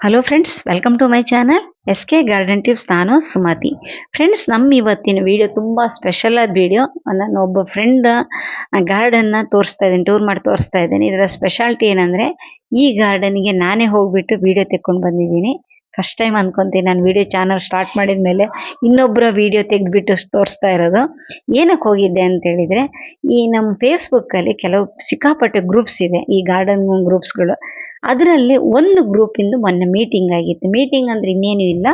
Hello friends welcome to my channel S K garden tips ನಾನು Sumathi. Friends ನಮ್ಮ ಇವತ್ತಿನ video ತುಂಬ ಸ್ಪೆಷಲ್ ಆದ ವಿಡಿಯೋ ನಾನು ಒಬ್ಬ ಫ್ರೆಂಡ್ ಗಾರ್ಡನ್ನ ತೋರಿಸ್ತಾ ಇದ್ದೀನಿ ಟೂರ್ ಮಾಡಿ ತೋರಿಸ್ತಾ ಇದ್ದೀನಿ. ಇದರ ಸ್ಪೆಷಾಲಿಟಿ ಏನಂದರೆ, ಈ ಗಾರ್ಡನ್ಗೆ ನಾನೇ ಹೋಗ್ಬಿಟ್ಟು ವಿಡಿಯೋ ತೆಕ್ಕೊಂಡು ಬಂದಿದ್ದೀನಿ. ಫಸ್ಟ್ ಟೈಮ್ ಅನ್ಕೊಂತೀನಿ. ನಾನು ವಿಡಿಯೋ ಚಾನಲ್ ಸ್ಟಾರ್ಟ್ ಮಾಡಿದ ಮೇಲೆ ಇನ್ನೊಬ್ಬರ ವಿಡಿಯೋ ತೆಗೆದ್ಬಿಟ್ಟು ತೋರಿಸ್ತಾ ಇರೋದು. ಏನಕ್ಕೆ ಹೋಗಿದ್ದೆ ಅಂತ ಹೇಳಿದ್ರೆ, ಈ ನಮ್ಮ ಫೇಸ್ಬುಕ್ಕಲ್ಲಿ ಕೆಲವು ಸಿಕ್ಕಾಪಟ್ಟೆ ಗ್ರೂಪ್ಸ್ ಇದೆ. ಈ ಗಾರ್ಡನ್ ಗ್ರೂಪ್ಸ್ಗಳು ಅದರಲ್ಲಿ ಒಂದು ಗ್ರೂಪಿಂದು ಮೊನ್ನೆ ಮೀಟಿಂಗ್ ಆಗಿತ್ತು. ಮೀಟಿಂಗ್ ಅಂದರೆ ಇನ್ನೇನು ಇಲ್ಲ.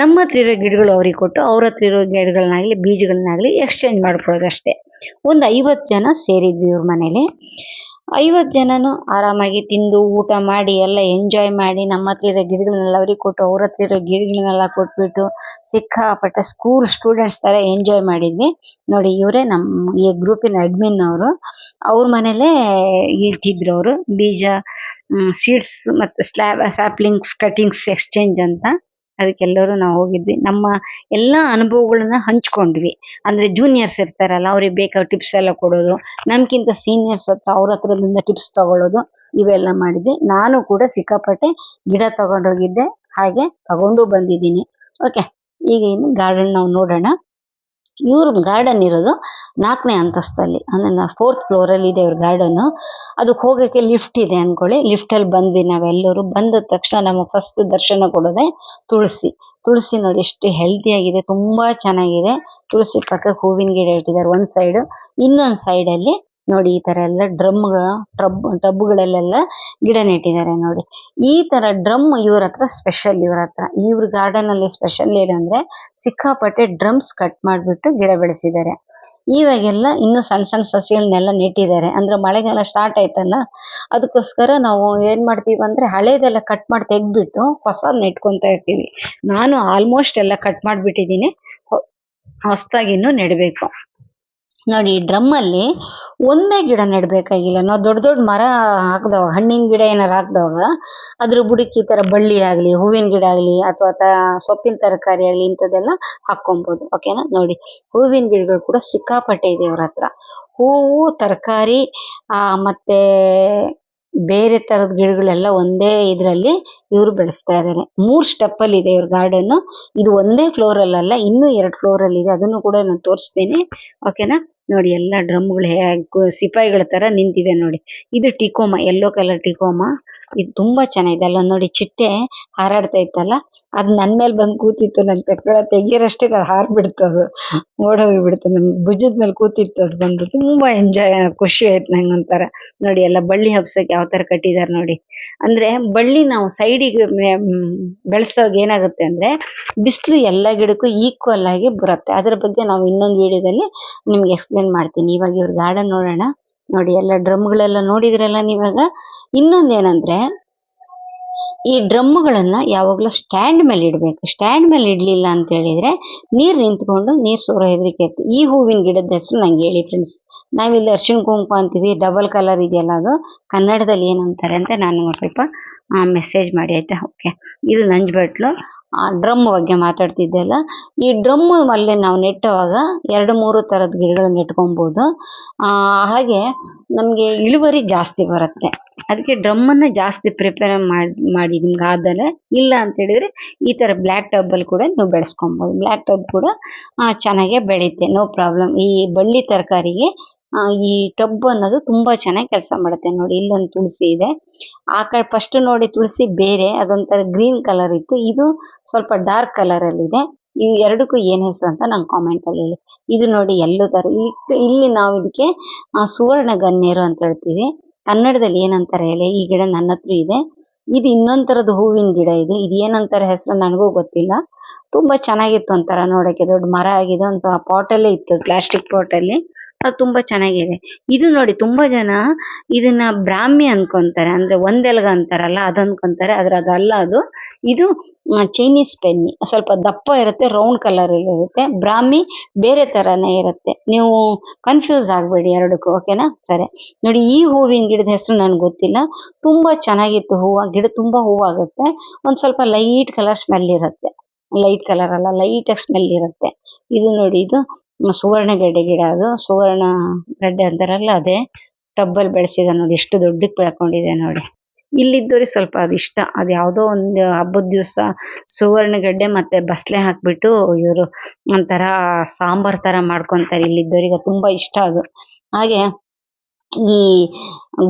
ನಮ್ಮ ಹತ್ರ ಇರೋ ಗಿಡಗಳು ಅವ್ರಿಗೆ ಕೊಟ್ಟು, ಅವ್ರ ಹತ್ರ ಇರೋ ಗಿಡಗಳನ್ನಾಗಲಿ, ಬೀಜಗಳನ್ನಾಗಲಿ ಎಕ್ಸ್ಚೇಂಜ್ ಮಾಡ್ಕೊಳ್ಳೋದಷ್ಟೇ ಒಂದು ಐವತ್ತು ಜನ ಸೇರಿದ್ವಿ ಇವ್ರ ಮನೇಲಿ. ಐವತ್ತು ಜನನು ಆರಾಮಾಗಿ ತಿಂದು ಊಟ ಮಾಡಿ ಎಲ್ಲ ಎಂಜಾಯ್ ಮಾಡಿ ನಮ್ಮ ಹತ್ರ ಇರೋ ಗಿಡಗಳನ್ನೆಲ್ಲ ಅವ್ರಿಗೆ ಕೊಟ್ಟು, ಅವ್ರ ಹತ್ರ ಇರೋ ಗಿಡಗಳನ್ನೆಲ್ಲ ಕೊಟ್ಬಿಟ್ಟು ಸಿಕ್ಕಾಪಟ್ಟೆ ಸ್ಕೂಲ್ ಸ್ಟೂಡೆಂಟ್ಸ್ ತರ ಎಂಜಾಯ್ ಮಾಡಿದ್ವಿ. ನೋಡಿ ಇವರೇ ನಮ್ಮ ಈ ಗ್ರೂಪಿನ ಅಡ್ಮಿನ್ ಅವರು. ಅವ್ರ ಮನೇಲೇ ಇಟ್ಟಿದ್ರು ಅವರು. ಬೀಜ ಸೀಡ್ಸ್ ಮತ್ತೆ ಸ್ಲ್ಯಾಬ್ ಸ್ಯಾಪ್ಲಿಂಗ್ಸ್ ಕಟಿಂಗ್ಸ್ ಎಕ್ಸ್ಚೇಂಜ್ ಅಂತ. ಅದಕ್ಕೆಲ್ಲರೂ ನಾವು ಹೋಗಿದ್ವಿ. ನಮ್ಮ ಎಲ್ಲ ಅನುಭವಗಳನ್ನ ಹಂಚ್ಕೊಂಡ್ವಿ. ಅಂದ್ರೆ ಜೂನಿಯರ್ಸ್ ಇರ್ತಾರಲ್ಲ, ಅವ್ರಿಗೆ ಬೇಕಾದ ಟಿಪ್ಸ್ ಎಲ್ಲ ಕೊಡೋದು. ನಮ್ಗಿಂತ ಸೀನಿಯರ್ಸ್ ಹತ್ರ, ಅವ್ರ ಹತ್ರದಿಂದ ಟಿಪ್ಸ್ ತಗೊಳ್ಳೋದು ಇವೆಲ್ಲ ಮಾಡಿದ್ವಿ. ನಾನು ಕೂಡ ಸಿಕ್ಕಾಪಟ್ಟೆ ಗಿಡ ತಗೊಂಡೋಗಿದ್ದೆ. ಹಾಗೆ ತಗೊಂಡು ಬಂದಿದ್ದೀನಿ. ಓಕೆ ಈಗ ಇನ್ನು ಗಾರ್ಡನ್ ನಾವು ನೋಡೋಣ. ಇವ್ರ ಗಾರ್ಡನ್ ಇರೋದು ನಾಲ್ಕನೇ ಅಂತಸ್ತಲ್ಲಿ. ಅಂದ್ರೆ ಫೋರ್ತ್ ಫ್ಲೋರ್ ಅಲ್ಲಿ ಇದೆ ಇವ್ರ ಗಾರ್ಡನ್ ಅದಕ್ಕೆ ಹೋಗಕ್ಕೆ ಲಿಫ್ಟ್ ಇದೆ ಅನ್ಕೊಳ್ಳಿ. ಲಿಫ್ಟ್ ಅಲ್ಲಿ ಬಂದ್ವಿ ನಾವೆಲ್ಲರೂ. ಬಂದ ತಕ್ಷಣ ನಮಗೆ ಫಸ್ಟ್ ದರ್ಶನ ಕೊಡೋದೆ ತುಳಸಿ. ತುಳಸಿ ನೋಡಿ ಎಷ್ಟು ಹೆಲ್ತಿ ಆಗಿದೆ. ತುಂಬಾ ಚೆನ್ನಾಗಿದೆ. ತುಳಸಿ ಪಕ್ಕ ಹೂವಿನ ಗಿಡ ಇಟ್ಟಿದ್ದಾರೆ. ಒಂದ್ ಸೈಡ್ ಇನ್ನೊಂದ್ ಅಲ್ಲಿ ನೋಡಿ ಈ ತರ ಎಲ್ಲ ಡ್ರಮ್ ಟಬ್ ಗಳಲ್ಲೆಲ್ಲ ಗಿಡ ನೆಟ್ಟಿದ್ದಾರೆ ನೋಡಿ. ಈ ತರ ಡ್ರಮ್ ಇವ್ರ ಹತ್ರ ಸ್ಪೆಷಲ್ ಇವ್ರ ಹತ್ರ. ಇವ್ರ ಗಾರ್ಡನ್ ಅಲ್ಲಿ ಸ್ಪೆಷಲ್ ಏನಂದ್ರೆ ಸಿಕ್ಕಾಪಟ್ಟೆ ಡ್ರಮ್ಸ್ ಕಟ್ ಮಾಡ್ಬಿಟ್ಟು ಗಿಡ ಬೆಳೆಸಿದ್ದಾರೆ. ಇವಾಗೆಲ್ಲ ಇನ್ನು ಸಣ್ಣ ಸಣ್ಣ ಸಸಿಗಳನ್ನೆಲ್ಲ ನೆಟ್ಟಿದ್ದಾರೆ. ಅಂದ್ರೆ ಮಳೆಗಾಲ ಸ್ಟಾರ್ಟ್ ಆಯ್ತಲ್ಲ, ಅದಕ್ಕೋಸ್ಕರ ನಾವು ಏನ್ ಮಾಡ್ತೀವಿ ಅಂದ್ರೆ ಹಳೇದೆಲ್ಲ ಕಟ್ ಮಾಡಿ ತೆಗ್ದ್ಬಿಟ್ಟು ಹೊಸದ್ ನೆಟ್ಕೊಂತ ಇರ್ತೀವಿ. ನಾನು ಆಲ್ಮೋಸ್ಟ್ ಎಲ್ಲ ಕಟ್ ಮಾಡ್ಬಿಟ್ಟಿದ್ದೀನಿ. ಹೊಸದಾಗಿ ಇನ್ನು ನೆಡ್ಬೇಕು. ನೋಡಿ ಈ ಡ್ರಮ್ ಅಲ್ಲಿ ಒಂದೇ ಗಿಡ ನೆಡಬೇಕಾಗಿಲ್ಲ. ನಾವು ದೊಡ್ಡ ದೊಡ್ಡ ಮರ ಹಾಕಿದವಾಗ, ಹಣ್ಣಿನ ಗಿಡ ಏನಾರು ಹಾಕಿದವಾಗ, ಅದ್ರ ಬುಡಕ್ಕೆ ಈ ತರ ಬಳ್ಳಿ ಆಗಲಿ, ಹೂವಿನ ಗಿಡ ಆಗಲಿ, ಅಥವಾ ತ ಸೊಪ್ಪಿನ ತರಕಾರಿ ಆಗಲಿ, ಇಂಥದ್ದೆಲ್ಲ ಹಾಕ್ಕೊಬೋದು. ಓಕೆನಾ ನೋಡಿ, ಹೂವಿನ ಗಿಡಗಳು ಕೂಡ ಸಿಕ್ಕಾಪಟ್ಟೆ ಇದೆ ಇವ್ರ ಹತ್ರ. ಹೂವು, ತರಕಾರಿ ಮತ್ತೆ ಬೇರೆ ತರದ ಗಿಡಗಳೆಲ್ಲ ಒಂದೇ ಇದರಲ್ಲಿ ಇವರು ಬೆಳೆಸ್ತಾ ಇದ್ದಾರೆ ಮೂರು ಸ್ಟೆಪ್ ಅಲ್ಲಿ ಇದೆ ಇವ್ರ ಗಾರ್ಡನ್ನು. ಇದು ಒಂದೇ ಫ್ಲೋರ್ ಅಲ್ಲಿ ಅಲ್ಲ ಇನ್ನೂ ಎರಡು ಫ್ಲೋರಲ್ಲಿ ಇದೆ. ಅದನ್ನು ಕೂಡ ನಾನು ತೋರಿಸ್ತೀನಿ. ಓಕೆನಾ ನೋಡಿ ಎಲ್ಲ ಡ್ರಮ್ಗಳು ಹೇಗ್ ಸಿಪಾಯಿಗಳ ತರ ನಿಂತಿದೆ ನೋಡಿ. ಇದು ಟಿಕೋಮಾ ಯೆಲ್ಲೋ ಕಲರ್ ಟಿಕೋಮ. ಇದು ತುಂಬಾ ಚೆನ್ನಾಗಿದೆ. ಅಲ್ಲ ನೋಡಿ ಚಿಟ್ಟೆ ಹಾರಾಡ್ತಾ ಇತ್ತಲ್ಲ, ಅದ್ ನನ್ ಮೇಲೆ ಬಂದ್ ಕೂತಿತ್ತು, ನನ್ ತೆಕ್ಕಳ ತೆಗಿಯೋರಷ್ಟೇ ಅದು ಹಾರ್ಬಿಡ್ತು ಅದು. ಓಡೋಗಿ ಬಿಡ್ತು ನಮ್ ಭುಜದ ಮೇಲೆ ಕೂತಿತ್ತು ಅದು ಬಂದು. ತುಂಬಾ ಎಂಜಾಯ್ ಖುಷಿ ಆಯ್ತು ನಂಗ್ ನೋಡಿ ಎಲ್ಲ ಬಳ್ಳಿ ಹಬ್ಸಕ್ಕೆ ಯಾವ ತರ ಕಟ್ಟಿದಾರೆ ನೋಡಿ. ಅಂದ್ರೆ ಬಳ್ಳಿ ನಾವು ಸೈಡಿಗೆ ಬೆಳೆಸಿದಾಗ ಏನಾಗುತ್ತೆ ಅಂದ್ರೆ ಬಿಸಿಲು ಎಲ್ಲ ಗಿಡಕ್ಕೂ ಈಕ್ವಲ್ ಆಗಿ ಬರುತ್ತೆ. ಅದ್ರ ಬಗ್ಗೆ ನಾವು ಇನ್ನೊಂದು ವಿಡಿಯೋದಲ್ಲಿ ನಿಮ್ಗೆ ಎಕ್ಸ್ಪ್ಲೇನ್ ಮಾಡ್ತೀನಿ? ಇವಾಗ ಇವ್ರ ಗಾರ್ಡನ್ ನೋಡೋಣ. ನೋಡಿ ಎಲ್ಲ ಡ್ರಮ್ಗಳೆಲ್ಲ ನೋಡಿದ್ರಲ್ಲ ನೀವಾಗ? ಇನ್ನೊಂದ್ ಏನಂದ್ರೆ ಈ ಡ್ರಮ್ಗಳನ್ನ ಯಾವಾಗ್ಲೂ ಸ್ಟ್ಯಾಂಡ್ ಮೇಲೆ ಇಡ್ಬೇಕು. ಸ್ಟ್ಯಾಂಡ್ ಮೇಲೆ ಇಡ್ಲಿಲ್ಲ ಅಂತ ಹೇಳಿದ್ರೆ ನೀರ್ ನಿಂತ್ಕೊಂಡು ನೀರ್ ಸೋರೋ ಹೆದರಿಕೆ ಇರುತ್ತೆ ಈ ಹೂವಿನ ಗಿಡದ ಹೆಸರು ನಂಗೆ ಹೇಳಿ ಫ್ರೆಂಡ್ಸ್ ನಾವಿಲ್ಲಿ ಅರ್ಶಿಣ ಕುಂಕುಮ ಅಂತೀವಿ ಡಬಲ್ ಕಲರ್ ಇದೆಯಲ್ಲ ಅದು. ಕನ್ನಡದಲ್ಲಿ ಏನಂತಾರೆ ಅಂತ ನಾನು ಸ್ವಲ್ಪ ಮೆಸೇಜ್ ಮಾಡಿ ಆಯ್ತಾ? ಓಕೆ ಇದು ನಂಜುಬಟ್ಲು. ಆ ಡ್ರಮ್ ಬಗ್ಗೆ ಮಾತಾಡ್ತಿದ್ದೆ ಅಲ್ಲ ಈ ಡ್ರಮ್ ಅಲ್ಲಿ ನಾವು ನೆಟ್ಟುವಾಗ ಎರಡು ಮೂರು ತರದ ಗಿಡಗಳನ್ನ ನೆಟ್ಕೊಬಹುದು ಆ, ಹಾಗೆ ನಮಗೆ ಇಳುವರಿ ಜಾಸ್ತಿ ಬರುತ್ತೆ. ಅದಕ್ಕೆ ಡ್ರಮ್ ಅನ್ನ ಜಾಸ್ತಿ ಪ್ರಿಪೇರ್ ಮಾಡಿ ಮಾಡಿ ನಿಮ್ಗೆ ಆದರೆ ಇಲ್ಲ ಅಂತ ಹೇಳಿದ್ರೆ ಈ ತರ ಬ್ಲ್ಯಾಕ್ ಟಬ್ ಅಲ್ಲಿ ಕೂಡ ನೀವು ಬೆಳೆಸ್ಕೊಬೋದು. ಬ್ಲ್ಯಾಕ್ ಟಬ್ ಕೂಡ ಚೆನ್ನಾಗೆ ಬೆಳೆಯುತ್ತೆ ನೋ ಪ್ರಾಬ್ಲಮ್. ಈ ಬಳ್ಳಿ ತರಕಾರಿಗೆ ಈ ಟಬ್ ಅನ್ನೋದು ತುಂಬಾ ಚೆನ್ನಾಗಿ ಕೆಲಸ ಮಾಡುತ್ತೆ ನೋಡಿ, ಇಲ್ಲೊಂದು ತುಳಸಿ ಇದೆ. ಆ ಕಡೆ ಫಸ್ಟ್ ನೋಡಿ ತುಳಸಿ ಬೇರೆ, ಅದೊಂಥರ ಗ್ರೀನ್ ಕಲರ್ ಇತ್ತು. ಇದು ಸ್ವಲ್ಪ ಡಾರ್ಕ್ ಕಲರ್ ಅಲ್ಲಿ ಇದೆ ಈ ಎರಡಕ್ಕೂ ಏನ್ ಹೆಸರು ಅಂತ ನಂಗೆ ಕಾಮೆಂಟ್ ಅಲ್ಲಿ ಹೇಳಿ. ಇದು ನೋಡಿ ಎಲ್ಲೋ ತರ ಇಲ್ಲಿ ನಾವು ಇದಕ್ಕೆ ಸುವರ್ಣ ಗನ್ನೇರು ಅಂತ ಹೇಳ್ತೀವಿ. ಕನ್ನಡದಲ್ಲಿ ಏನಂತಾರೆ ಹೇಳಿ, ಈ ಗಿಡ ನನ್ನ ಹತ್ರ ಇದೆ. ಇದು ಇನ್ನೊಂದ್ ತರದ ಹೂವಿನ ಗಿಡ ಇದೆ. ಇದು ಏನಂತಾರೆ ಹೆಸರು ನನಗೂ ಗೊತ್ತಿಲ್ಲ. ತುಂಬಾ ಚೆನ್ನಾಗಿತ್ತು ಒಂತರ ನೋಡಕ್ಕೆ ದೊಡ್ಡ ಮರ ಆಗಿದೆ. ಒಂದು ಪಾಟ್ ಅಲ್ಲೇ ಇತ್ತು, ಪ್ಲಾಸ್ಟಿಕ್ ಪಾಟ್ ಅಲ್ಲಿ ಅದು ತುಂಬಾ ಚೆನ್ನಾಗಿದೆ. ಇದು ನೋಡಿ ತುಂಬಾ ಜನ ಇದನ್ನ ಬ್ರಾಹ್ಮಿ ಅನ್ಕೊಂತಾರೆ. ಅಂದ್ರೆ ಒಂದೆಲಗ ಅಂತಾರಲ್ಲ ಅದು ಅನ್ಕೊಂತಾರೆ ಆದ್ರೆ ಅದಲ್ಲ ಅದು. ಇದು ಚೈನೀಸ್ ಪೆನ್ನಿ ಸ್ವಲ್ಪ ದಪ್ಪ ಇರುತ್ತೆ ರೌಂಡ್ ಕಲರ್ ಇರುತ್ತೆ. ಬ್ರಾಹ್ಮಿ ಬೇರೆ ತರಾನೇ ಇರುತ್ತೆ. ನೀವು ಕನ್ಫ್ಯೂಸ್ ಆಗ್ಬೇಡಿ ಎರಡಕ್ಕೂ ಓಕೆನಾ ಸರಿ. ನೋಡಿ, ಈ ಹೂವಿನ ಗಿಡದ ಹೆಸರು ನನ್ಗೆ ಗೊತ್ತಿಲ್ಲ. ತುಂಬಾ ಚೆನ್ನಾಗಿತ್ತು ಹೂವು, ಗಿಡ ತುಂಬಾ ಹೂವಾಗುತ್ತೆ. ಒಂದ್ ಸ್ವಲ್ಪ ಲೈಟ್ ಕಲರ್ ಸ್ಮೆಲ್ ಇರುತ್ತೆ. ಲೈಟ್ ಕಲರ್ ಅಲ್ಲ ಲೈಟ್ ಆಗಿ ಸ್ಮೆಲ್ ಇರುತ್ತೆ. ಇದು ನೋಡಿ, ಇದು ಸುವರ್ಣ ಗಡ್ಡೆ ಗಿಡ ಅದು. ಸುವರ್ಣ ಗಡ್ಡೆ ಅಂತಾರಲ್ಲ, ಅದೇ. ಟಬ್ಬಲ್ಲಿ ಬೆಳೆಸಿದ ನೋಡಿ, ಎಷ್ಟು ದೊಡ್ಡಕ್ಕೆ ಬೆಳ್ಕೊಂಡಿದೆ ನೋಡಿ. ಇಲ್ಲಿದ್ದವ್ರಿಗೆ ಸ್ವಲ್ಪ ಅದು ಇಷ್ಟ. ಅದು ಯಾವುದೋ ಒಂದು ಹಬ್ಬದ ದಿವಸ ಸುವರ್ಣಗಡ್ಡೆ ಮತ್ತೆ ಬಸಳೆ ಹಾಕ್ಬಿಟ್ಟು ಇವರು ಒಂಥರ ಸಾಂಬಾರ್ ತರ ಮಾಡ್ಕೊಂತಾರೆ ಇಲ್ಲಿದ್ದವರಿಗೆ ತುಂಬಾ ಇಷ್ಟ ಅದು. ಹಾಗೆ ಈ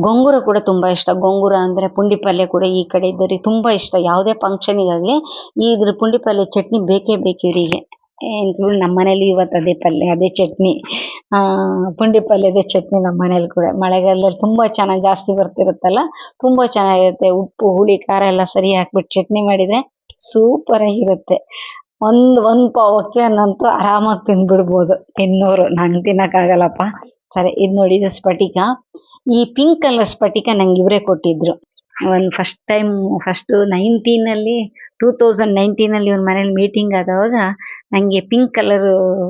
ಗೊಂಗೂರ ಕೂಡ ತುಂಬಾ ಇಷ್ಟ. ಗೊಂಗೂರ ಅಂದ್ರೆ ಪುಂಡಿ ಪಲ್ಯ ಕೂಡ ಈ ಕಡೆ ಇದ್ದವರಿಗೆ ತುಂಬಾ ಇಷ್ಟ. ಯಾವುದೇ ಫಂಕ್ಷನ್ ಗಾಗ್ಲಿ ಈ ಇದ್ರ ಪುಂಡಿ ಪಲ್ಯ ಚಟ್ನಿ ಬೇಕೇ ಬೇಕು ಇವರಿಗೆ ಇನ್ಕ್ಲೂಡ್ ನಮ್ಮ ಮನೇಲಿ ಇವತ್ತು ಅದೇ ಪಲ್ಯ, ಅದೇ ಚಟ್ನಿ. ಆ, ಪುಂಡಿ ಪಲ್ಯದ ಚಟ್ನಿ ನಮ್ಮ ಮನೇಲಿ ಕೂಡ. ಮಳೆಗಾಲದಲ್ಲಿ ತುಂಬಾ ಚೆನ್ನಾಗಿ ಜಾಸ್ತಿ ಬರ್ತಿರುತ್ತಲ್ಲ, ತುಂಬಾ ಚೆನ್ನಾಗಿರುತ್ತೆ. ಉಪ್ಪು, ಹುಳಿ, ಖಾರ ಎಲ್ಲ ಸರಿ ಹಾಕ್ಬಿಟ್ಟು ಚಟ್ನಿ ಮಾಡಿದ್ರೆ ಸೂಪರ್ ಆಗಿರುತ್ತೆ. ಒಂದ್ ಒಂದ್ ಪಾವಕ್ಕೆ ಅನ್ನಂತೂ ಆರಾಮಾಗಿ ತಿಂದ್ಬಿಡ್ಬೋದು ತಿನ್ನೋರು, ನಂಗೆ ತಿನ್ನಕ್ಕಾಗಲ್ಲಪ್ಪ. ಸರಿ, ಇದು ನೋಡಿ ಸ್ಫಟಿಕ. ಈ ಪಿಂಕ್ ಕಲರ್ ಸ್ಫಟಿಕ ನಂಗೆ ಇವರೇ ಕೊಟ್ಟಿದ್ರು. ಒಂದ್ ಫಸ್ಟ್ ಟೈಮ್ ಫಸ್ಟ್ ನೈನ್ಟೀನ್ ಅಲ್ಲಿ ಟೂ ತೌಸಂಡ್ ನೈನ್ಟೀನ್ ಅಲ್ಲಿ ಇವ್ರ ಮನೇಲಿ ಮೀಟಿಂಗ್ ಆದವಾಗ ನಂಗೆ ಪಿಂಕ್ ಕಲರ್